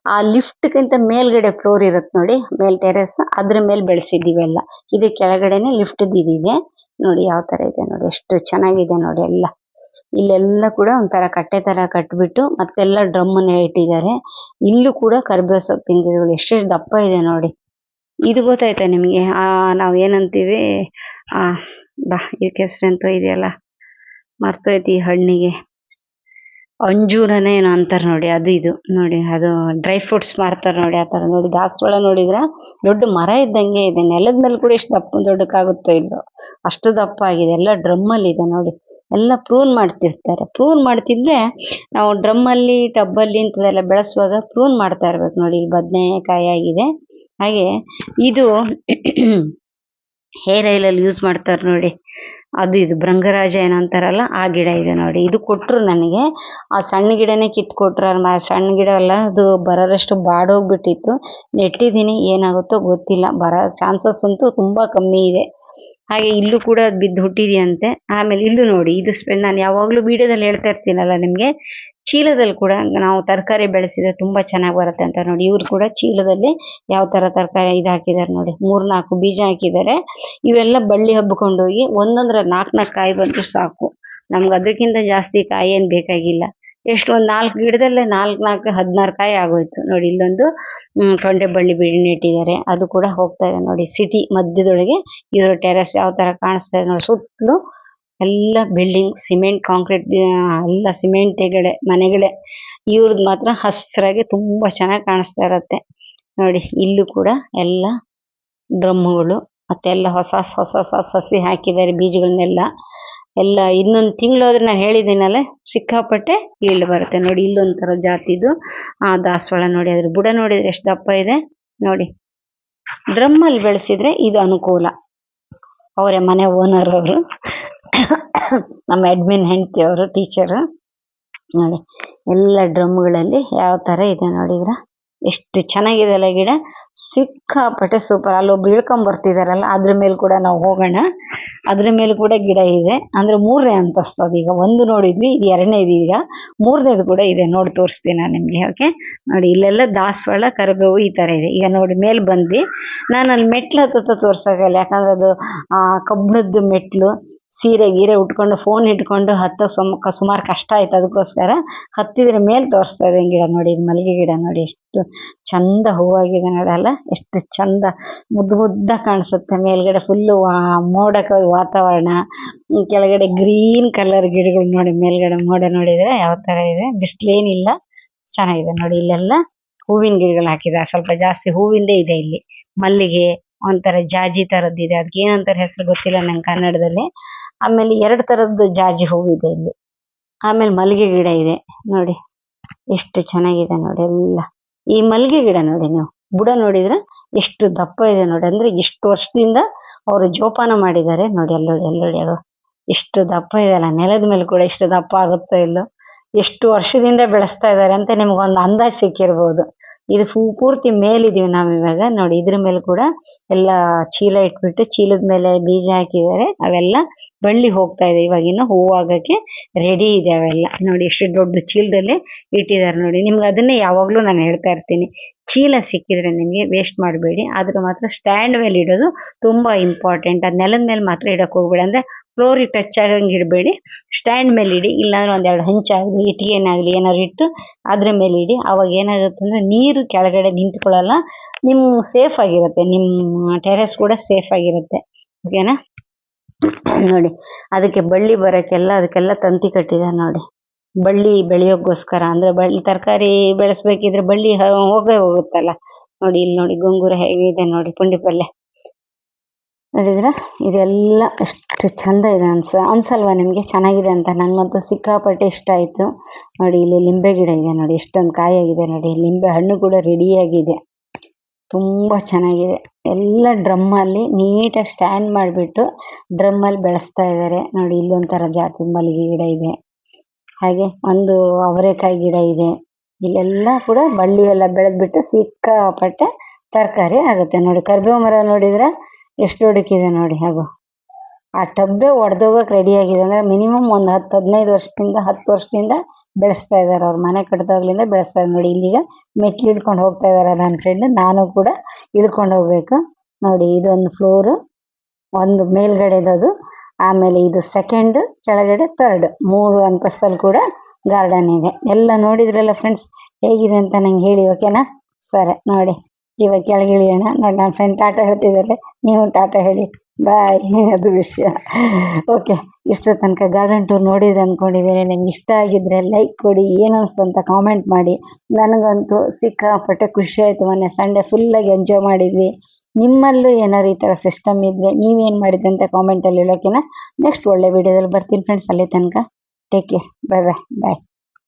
ಆ ಲಿಫ್ಟ್ ಗಿಂತ ಮೇಲ್ಗಡೆ ಫ್ಲೋರ್ ಇರುತ್ತೆ ನೋಡಿ, ಮೇಲ್ ಟೆರೆಸ್ ಅದ್ರ ಮೇಲೆ ಬೆಳೆಸಿದೀವೆಲ್ಲ ಇದು ಕೆಳಗಡೆನೆ ಲಿಫ್ಟ್ ಇದಿದೆ. ನೋಡಿ ಯಾವ ತರ ಇದೆ ನೋಡಿ, ಎಷ್ಟು ಚೆನ್ನಾಗಿದೆ ನೋಡಿ ಎಲ್ಲ. ಇಲ್ಲೆಲ್ಲ ಕೂಡ ಒಂತರ ಕಟ್ಟೆ ತರ ಕಟ್ಬಿಟ್ಟು ಮತ್ತೆಲ್ಲ ಡ್ರಮ್ ಇಟ್ಟಿದ್ದಾರೆ. ಇಲ್ಲೂ ಕೂಡ ಕರಿಬೇವು ಸೊಪ್ಪಿನ ಗಿಡಗಳು ಎಷ್ಟು ದಪ್ಪ ಇದೆ ನೋಡಿ. ಇದು ಗೊತ್ತಾಯ್ತಾ ನಿಮಗೆ? ಆ, ನಾವ್ ಏನಂತೀವಿ? ಆ, ಬಾ, ಇದಕ್ಕೆ ಹೆಸರೆಂತೋ ಇದೆಯಲ್ಲ? ಮರ್ತೋಯ್ತು ಈ ಹಣ್ಣಿಗೆ. ಅಂಜೂರನೇ ಏನೋ ಅಂತಾರ ನೋಡಿ, ಅದು ಇದು. ನೋಡಿ, ಅದು ಡ್ರೈ ಫ್ರೂಟ್ಸ್ ಮಾರ್ತಾರೆ ನೋಡಿ, ಆ ತರ ನೋಡಿ. ದಾಸವಾಳ ನೋಡಿದ್ರ ದೊಡ್ಡ ಮರ ಇದ್ದಂಗೆ ಇದೆ. ನೆಲದ ಮೇಲೆ ಕೂಡ ಎಷ್ಟು ದಪ್ಪ, ದೊಡ್ಡಕ್ಕಾಗುತ್ತೋ ಇಲ್ಲೋ ಅಷ್ಟು ದಪ್ಪ ಆಗಿದೆ. ಎಲ್ಲ ಡ್ರಮ್ ಅಲ್ಲಿ ಇದೆ ನೋಡಿ. ಎಲ್ಲ ಪ್ರೂನ್ ಮಾಡ್ತಿರ್ತಾರೆ. ಪ್ರೂನ್ ಮಾಡ್ತಿದ್ರೆ ನಾವು ಡ್ರಮ್ ಅಲ್ಲಿ ಇಂಥದ್ದೆಲ್ಲ ಅಲ್ಲಿ ಬೆಳೆಸುವಾಗ ಪ್ರೂನ್ ಮಾಡ್ತಾ ಇರ್ಬೇಕು ನೋಡಿ. ಇಲ್ಲಿ ಬದನೆಕಾಯಿ ಆಗಿದೆ. ಹಾಗೆ ಇದು ಹೇರ್ ಆಯಿಲ್ ಅಲ್ಲಿ ಯೂಸ್ ಮಾಡ್ತಾರೆ ನೋಡಿ. ಅದು ಇದು ಭೃಂಗರಾಜ ಏನೋ ಅಂತಾರಲ್ಲ, ಆ ಗಿಡ ಇದೆ ನೋಡಿ. ಇದು ಕೊಟ್ರು ನನಗೆ. ಆ ಸಣ್ಣ ಗಿಡನೇ ಕಿತ್ತು ಮ- ಸಣ್ಣ ಗಿಡ ಅಲ್ಲ, ಅದು ಬರೋರಷ್ಟು ಬಾಡೋಗ್ಬಿಟ್ಟಿತ್ತು. ನೆಟ್ಟಿದ್ದೀನಿ, ಏನಾಗುತ್ತೋ ಗೊತ್ತಿಲ್ಲ. ಬರೋ ಚಾನ್ಸಸ್ ಅಂತೂ ತುಂಬಾ ಕಮ್ಮಿ ಇದೆ. ಹಾಗೆ ಇಲ್ಲೂ ಕೂಡ ಅದು ಬಿದ್ದು ಹುಟ್ಟಿದೆಯಂತೆ. ಆಮೇಲೆ ಇಲ್ಲೂ ನೋಡಿ, ಇದು ನಾನು ಯಾವಾಗಲೂ ವಿಡಿಯೋದಲ್ಲಿ ಹೇಳ್ತಾ ಇರ್ತೀನಲ್ಲ ನಿಮಗೆ, ಚೀಲದಲ್ಲಿ ಕೂಡ ನಾವು ತರಕಾರಿ ಬೆಳೆಸಿದ್ರೆ ತುಂಬಾ ಚೆನ್ನಾಗಿ ಬರುತ್ತೆ ಅಂತ ನೋಡಿ. ಇವ್ರು ಕೂಡ ಚೀಲದಲ್ಲಿ ಯಾವ ತರ ತರಕಾರಿ ಇದು ಹಾಕಿದ್ದಾರೆ ನೋಡಿ. ಮೂರ್ ನಾಲ್ಕು ಬೀಜ ಹಾಕಿದ್ದಾರೆ. ಇವೆಲ್ಲ ಬಳ್ಳಿ ಹೋಗಿ ನಾಲ್ಕು ನಾಲ್ಕು ನಾಲ್ಕ್ ಕಾಯಿ ಬಂದ್ರು ಸಾಕು. ನಮ್ಗೆ ಅದಕ್ಕಿಂತ ಜಾಸ್ತಿ ಕಾಯಿ ಏನು ಬೇಕಾಗಿಲ್ಲ. ಎಷ್ಟು ಒಂದು ನಾಲ್ಕು ಗಿಡದಲ್ಲೇ ನಾಲ್ಕು ನಾಲ್ಕು ಹದಿನಾರು ಕಾಯಿ ಆಗೋಯ್ತು. ನೋಡಿ ಇಲ್ಲೊಂದು ತೊಂಡೆ ಬಳ್ಳಿ ಬೀಳಿ ನೆಟ್ಟಿದ್ದಾರೆ. ಅದು ಕೂಡ ಹೋಗ್ತಾ ಇದೆ ನೋಡಿ ಸಿಟಿ ಮಧ್ಯದೊಳಗೆ. ಇದ್ರ ಟೆರೆಸ್ ಯಾವ ತರ ಕಾಣಿಸ್ತಾ ಇದೆ ನೋಡಿ ಸುತ್ತಲೂ ಎಲ್ಲ ಬಿಲ್ಡಿಂಗ್ ಸಿಮೆಂಟ್ ಕಾಂಕ್ರೀಟ್ ಎಲ್ಲ ಸಿಮೆಂಟ್ಗಳೇ ಮನೆಗಳೇ. ಇವ್ರದ್ ಮಾತ್ರ ಹಸ್ರಾಗಿ ತುಂಬಾ ಚೆನ್ನಾಗಿ ಕಾಣಿಸ್ತಾ ಇರತ್ತೆ. ನೋಡಿ ಇಲ್ಲೂ ಕೂಡ ಎಲ್ಲ ಡ್ರಮ್ಮುಗಳು ಮತ್ತೆಲ್ಲ ಹೊಸ ಹೊಸ ಹೊಸ ಸಸಿ ಹಾಕಿದ್ದಾರೆ ಬೀಜಗಳನ್ನೆಲ್ಲ. ಎಲ್ಲ ಇನ್ನೊಂದು ತಿಂಗಳು ಹೋದ್ರೆ ನಾನು ಹೇಳಿದ್ದೀನಲ್ಲ ಸಿಕ್ಕಾಪಟ್ಟೆ ಈಲ್ಡ್ ಬರುತ್ತೆ. ನೋಡಿ ಇಲ್ಲೊಂಥರ ಜಾತಿದು. ಆ ದಾಸವಾಳ ನೋಡಿ, ಅದ್ರ ಬುಡ ನೋಡಿದ್ರೆ ಎಷ್ಟು ದಪ್ಪ ಇದೆ. ನೋಡಿ ಡ್ರಮ್ಮಲ್ಲಿ ಬೆಳೆಸಿದ್ರೆ ಇದು ಅನುಕೂಲ. ಅವರೇ ಮನೆ ಓನರ್ ಅವರು, ನಮ್ಮ ಅಡ್ಮಿನ್ ಹೆಂಡತಿ ಅವರು ಟೀಚರ್ ನೋಡಿ, ಎಲ್ಲ ಡ್ರಮ್ಗಳಲ್ಲಿ ಯಾವ ತರ ಇದೆ ನೋಡಿದ್ರ. ಎಷ್ಟು ಚೆನ್ನಾಗಿದೆ ಅಲ್ಲ ಗಿಡ. ಸಿಕ್ಕಾಪಟ್ಟೆ ಸೂಪರ್ ಅಲ್ಲೊಬ್ರು ಇಳ್ಕೊಂಡ್ ಬರ್ತಿದಾರಲ್ಲ, ಅದ್ರ ಮೇಲೆ ಕೂಡ ನಾವು ಹೋಗೋಣ. ಅದ್ರ ಮೇಲೆ ಕೂಡ ಗಿಡ ಇದೆ. ಅಂದ್ರೆ ಮೂರನೇ ಅಂತಸ್ತು ಈಗ. ಒಂದು ನೋಡಿದ್ವಿ, ಇದು ಎರಡನೇದು ಈಗ. ಮೂರನೇದು ಕೂಡ ಇದೆ. ನೋಡಿ ತೋರಿಸ್ತೀನಿ ನಾನು ನಿಮಗೆ, ಓಕೆ? ನೋಡಿ, ಇಲ್ಲೆಲ್ಲ ದಾಸವಾಳ ಕರಿಬೇವು ಈ ತರ ಇದೆ. ಈಗ ನೋಡಿ, ಮೇಲೆ ಬಂದ್ವಿ. ನಾನು ಅಲ್ಲಿ ಮೆಟ್ಲು ಹತ್ತತ್ತ ತೋರ್ಸಕ್ಕಾಗಲ್ಲ ಯಾಕಂದ್ರೆ ಅದು ಕಬ್ಬಣದ ಮೆಟ್ಲು. ಸೀರೆ ಗೀರೆ ಉಟ್ಕೊಂಡು ಫೋನ್ ಹಿಡ್ಕೊಂಡು ಹತ್ತೋ ಸುಮ್, ಸುಮಾರು ಕಷ್ಟ ಆಯ್ತು ಅದಕ್ಕೋಸ್ಕರ ಹತ್ತಿದ್ರೆ ಮೇಲೆ ತೋರಿಸ್ತಾ ಇದೆ ಗಿಡ ನೋಡಿ ಮಲ್ಲಿಗೆ ಗಿಡ ನೋಡಿ, ಎಷ್ಟು ಚಂದ ಹೂವಾಗಿದೆ ನೋಡಲ್ಲ, ಎಷ್ಟು ಚಂದ ಮುದ್ದು ಮುದ್ದ ಕಾಣಿಸುತ್ತೆ ಮೇಲ್ಗಡೆ ಫುಲ್ಲು ಮೋಡ ಕ- ವಾತಾವರಣ, ಕೆಳಗಡೆ ಗ್ರೀನ್ ಕಲರ್ ಗಿಡಗಳು ನೋಡಿ, ಮೇಲ್ಗಡೆ ಮೋಡ ನೋಡಿದ್ರೆ ಯಾವ ತರ ಇದೆ ಬಿಸಿಲೇನಿಲ್ಲ ಚೆನ್ನಾಗಿದೆ ನೋಡಿ, ಇಲ್ಲೆಲ್ಲ ಹೂವಿನ ಗಿಡಗಳು ಹಾಕಿದ್ದಾರೆ ಸ್ವಲ್ಪ ಜಾಸ್ತಿ ಹೂವಿಂದೇ ಇದೆ ಇಲ್ಲಿ, ಮಲ್ಲಿಗೆ ಒಂಥರ ಜಾಜಿ ತರದ್ದಿದೆ ಅದಕ್ಕೆ ಏನಂತಾರೆ ಹೆಸರು ಗೊತ್ತಿಲ್ಲ ನಂಗೆ ಕನ್ನಡದಲ್ಲಿ. ಆಮೇಲೆ ಎರಡು ತರದ್ದು ಜಾಜಿ ಹೂವಿದೆ ಇಲ್ಲಿ. ಆಮೇಲೆ ಮಲ್ಲಿಗೆ ಗಿಡ ಇದೆ ನೋಡಿ. ಎಷ್ಟು ಚೆನ್ನಾಗಿದೆ ನೋಡಿ ಎಲ್ಲ. ಈ ಮಲ್ಲಿಗೆ ಗಿಡ ನೋಡಿ ನೀವು. ಬುಡ ನೋಡಿದ್ರೆ ಎಷ್ಟು ದಪ್ಪ ಇದೆ ನೋಡಿ. ಅಂದ್ರೆ ಇಷ್ಟು ವರ್ಷದಿಂದ ಅವರು ಜೋಪಾನ ಮಾಡಿದ್ದಾರೆ ನೋಡಿ ಎಲ್ಲೋಡಿ ಅಲ್ಲೋಡಿ ಅದು. ಇಷ್ಟು ದಪ್ಪ ಇದೆ ಅಲ್ಲ. ನೆಲದ ಮೇಲೆ ಕೂಡ ಇಷ್ಟು ದಪ್ಪ ಆಗುತ್ತೋ ಇಲ್ಲೋ. ಎಷ್ಟು ವರ್ಷದಿಂದ ಬೆಳೆಸ್ತಾ ಇದ್ದಾರೆ ಅಂತ ನಿಮ್ಗೊಂದು ಅಂದಾಜು ಸಿಕ್ಕಿರ್ಬೋದು. ಇದು ಹೂ ಪೂರ್ತಿ ಮೇಲಿದೀವಿ ನಾವು ಇವಾಗ. ನೋಡಿ, ಇದ್ರ ಮೇಲೆ ಕೂಡ ಎಲ್ಲ ಚೀಲ ಇಟ್ಬಿಟ್ಟು ಚೀಲದ ಮೇಲೆ ಬೀಜ ಹಾಕಿದ್ದಾರೆ. ಅವೆಲ್ಲ ಬಳ್ಳಿ ಹೋಗ್ತಾ ಇದೆ. ಇವಾಗ ಇನ್ನು ಹೂವಾಗಕ್ಕೆ ರೆಡಿ ಇದೆ ಅವೆಲ್ಲ. ನೋಡಿ, ಎಷ್ಟು ದೊಡ್ಡ ಚೀಲದಲ್ಲಿ ಇಟ್ಟಿದ್ದಾರೆ ನೋಡಿ. ನಿಮ್ಗೆ ಅದನ್ನೇ ಯಾವಾಗ್ಲೂ ನಾನು ಹೇಳ್ತಾ ಇರ್ತೀನಿ. ಚೀಲ ಸಿಕ್ಕಿದ್ರೆ ನಿಮಗೆ ವೇಸ್ಟ್ ಮಾಡಬೇಡಿ. ಆದ್ರೆ ಮಾತ್ರ ಸ್ಟ್ಯಾಂಡ್ ಮೇಲೆ ಇಡೋದು ತುಂಬಾ ಇಂಪಾರ್ಟೆಂಟ್ ಅದು ನೆಲದ ಮೇಲೆ ಮಾತ್ರ ಇಡಕ್ಕೆ ಹೋಗ್ಬೇಡಿ. ಅಂದ್ರೆ ಫ್ಲೋರಿಗೆ ಟಚ್ ಆಗಂಗ್ ಇಡಬೇಡಿ. ಸ್ಟ್ಯಾಂಡ್ ಮೇಲೆ ಇಡಿ, ಇಲ್ಲಾಂದ್ರೆ ಒಂದೆರಡು ಹಂಚಾಗ್ಲಿ ಇಟ್ಟಿಗೆನಾಗ್ಲಿ ಏನಾದ್ರು ಇಟ್ಟು ಅದ್ರ ಮೇಲೆ ಇಡಿ. ಅವಾಗ ಏನಾಗುತ್ತೆ ಅಂದ್ರೆ ನೀರು ಕೆಳಗಡೆ ನಿಂತ್ಕೊಳ್ಳಲ್ಲ, ನಿಮ್ ಸೇಫ್ ಆಗಿರುತ್ತೆ. ನಿಮ್ಮ ಟೆರೆಸ್ ಕೂಡ ಸೇಫ್ ಆಗಿರುತ್ತೆ. ಓಕೆನಾ? ನೋಡಿ, ಅದಕ್ಕೆ ಬಳ್ಳಿ ಬರಕ್ಕೆಲ್ಲ, ಅದಕ್ಕೆಲ್ಲ ತಂತಿ ಕಟ್ಟಿದ್ದಾರೆ ನೋಡಿ. ಬಳ್ಳಿ ಬೆಳೆಯೋಕ್ಕೋಸ್ಕರ, ಅಂದ್ರೆ ಬಳ್ಳಿ ತರಕಾರಿ ಬೆಳೆಸ್ಬೇಕಿದ್ರೆ ಬಳ್ಳಿ ಹೋಗೇ ಹೋಗುತ್ತಲ್ಲ. ನೋಡಿ, ಇಲ್ಲಿ ನೋಡಿ ಗೊಂಗೂರ ಹೇಗಿದೆ ನೋಡಿ, ಪುಂಡಿ ಪಲ್ಯ. ನೋಡಿದ್ರ ಇದೆಲ್ಲ ಎಷ್ಟು ಚಂದ ಇದೆ ಅನ್ಸ, ಅನ್ಸಲ್ವಾ ನಿಮ್ಗೆ? ಚೆನ್ನಾಗಿದೆ ಅಂತ ನಂಗಂತೂ ಸಿಕ್ಕಾಪಟ್ಟೆ ಇಷ್ಟ ಆಯ್ತು. ನೋಡಿ ಇಲ್ಲಿ ಲಿಂಬೆ ಗಿಡ ಇದೆ ನೋಡಿ, ಎಷ್ಟೊಂದು ಕಾಯಾಗಿದೆ ನೋಡಿ. ಲಿಂಬೆ ಹಣ್ಣು ಕೂಡ ರೆಡಿಯಾಗಿದೆ ತುಂಬಾ ಚೆನ್ನಾಗಿದೆ. ಎಲ್ಲ ಡ್ರಮ್ ಅಲ್ಲಿ ನೀಟಾಗಿ ಸ್ಟ್ಯಾಂಡ್ ಮಾಡಿಬಿಟ್ಟು ಡ್ರಮ್ ಅಲ್ಲಿ ಬೆಳೆಸ್ತಾ ಇದ್ದಾರೆ ನೋಡಿ ಇಲ್ಲೊಂಥರ ಜಾತಿ ಮಲ್ಲಿಗೆ ಗಿಡ ಇದೆ. ಹಾಗೆ ಒಂದು ಅವರೆಕಾಯಿ ಗಿಡ ಇದೆ. ಇಲ್ಲೆಲ್ಲ ಕೂಡ ಬಳ್ಳಿ ಎಲ್ಲ ಬೆಳೆದ್ಬಿಟ್ಟು ಸಿಕ್ಕಾಪಟ್ಟೆ ತರಕಾರಿ ಆಗುತ್ತೆ ನೋಡಿ. ಕರಿಬೇವು ಮರ ನೋಡಿದ್ರೆ ಎಷ್ಟು ಹುಡುಕಿದೆ ನೋಡಿ, ಹಾಗೂ. ಆ ಟಬ್ಬೆ ಒಡೆದೋಗಕ್ಕೆ ರೆಡಿ ಆಗಿದೆ. ಅಂದ್ರೆ ಮಿನಿಮಮ್ ಒಂದು ಹತ್ತು ಹದಿನೈದು ವರ್ಷದಿಂದ, ಹತ್ತು ವರ್ಷದಿಂದ ಬೆಳೆಸ್ತಾ ಇದ್ದಾರೆ ಅವ್ರ. ಮನೆ ಕಟ್ಟಿದಾಗ್ಲಿಂದ ಬೆಳೆಸ್ತಾ ಇದ್ದಾರೆ ನೋಡಿ. ಇಲ್ಲಿಗ ಮೆಟ್ಲು ಇಳ್ಕೊಂಡು ಹೋಗ್ತಾ ಇದ್ದಾರೆ ನನ್ನ ಫ್ರೆಂಡ್ ನಾನು ಕೂಡ ಇಳ್ಕೊಂಡು ಹೋಗ್ಬೇಕು. ನೋಡಿ, ಇದೊಂದು ಫ್ಲೋರ್ ಒಂದು ಮೇಲ್ಗಡೆದದು, ಆಮೇಲೆ ಇದು ಸೆಕೆಂಡ್ ಕೆಳಗಡೆ ಥರ್ಡ್ ಮೂರು ಅಂತಸ್ತಲ್ಲಿ ಕೂಡ ಗಾರ್ಡನ್ ಇದೆ. ಎಲ್ಲ ನೋಡಿದ್ರಲ್ಲ ಫ್ರೆಂಡ್ಸ್ ಹೇಗಿದೆ ಅಂತ ನಂಗೆ ಹೇಳಿ ಓಕೆನಾ ಸರಿ, ನೋಡಿ. ಇವಾಗ ಕೆಳಗೆ ಇಳಿಯೋಣ ನೋಡಿ ನನ್ನ ಫ್ರೆಂಡ್ ಟಾಟಾ ಹೇಳ್ತಿದ್ದಾರೆ ನೀವು ಟಾಟಾ ಹೇಳಿ. ಬಾಯ್ ಅದು ವಿಷಯ. ಓಕೆ ಇಷ್ಟು ತನಕ ಗಾರ್ಡನ್ ಟೂರ್ ನೋಡಿದ್ರೆ ಅನ್ಕೊಂಡಿದ್ದೀನಿ ನಿಮ್ಗೆ ಇಷ್ಟ ಆಗಿದ್ರೆ ಲೈಕ್ ಕೊಡಿ. ಏನು ಅಂತ ಕಾಮೆಂಟ್ ಮಾಡಿ. ನನಗಂತೂ ಸಿಕ್ಕಾಪಟ್ಟೆ ಖುಷಿ ಆಯಿತು ಮೊನ್ನೆ ಸಂಡೇ ಫುಲ್ಲಾಗಿ ಎಂಜಾಯ್ ಮಾಡಿದ್ವಿ. ನಿಮ್ಮಲ್ಲೂ ಏನಾದ್ರು ಈ ಥರ ಸಿಸ್ಟಮ್ ಇದ್ರೆ ನೀವೇನು ಮಾಡಿದ್ರಿ ಅಂತ ಕಾಮೆಂಟಲ್ಲಿ ಹೇಳೋಕಿನ ನೆಕ್ಸ್ಟ್ ಒಳ್ಳೆ ವಿಡಿಯೋದಲ್ಲಿ ಬರ್ತೀನಿ ಫ್ರೆಂಡ್ಸ್ ಅಲ್ಲಿ ತನಕ. ಟೇಕ್ ಕೇರ್ ಬಾಯ್ ಬಾಯ್ ಬಾಯ್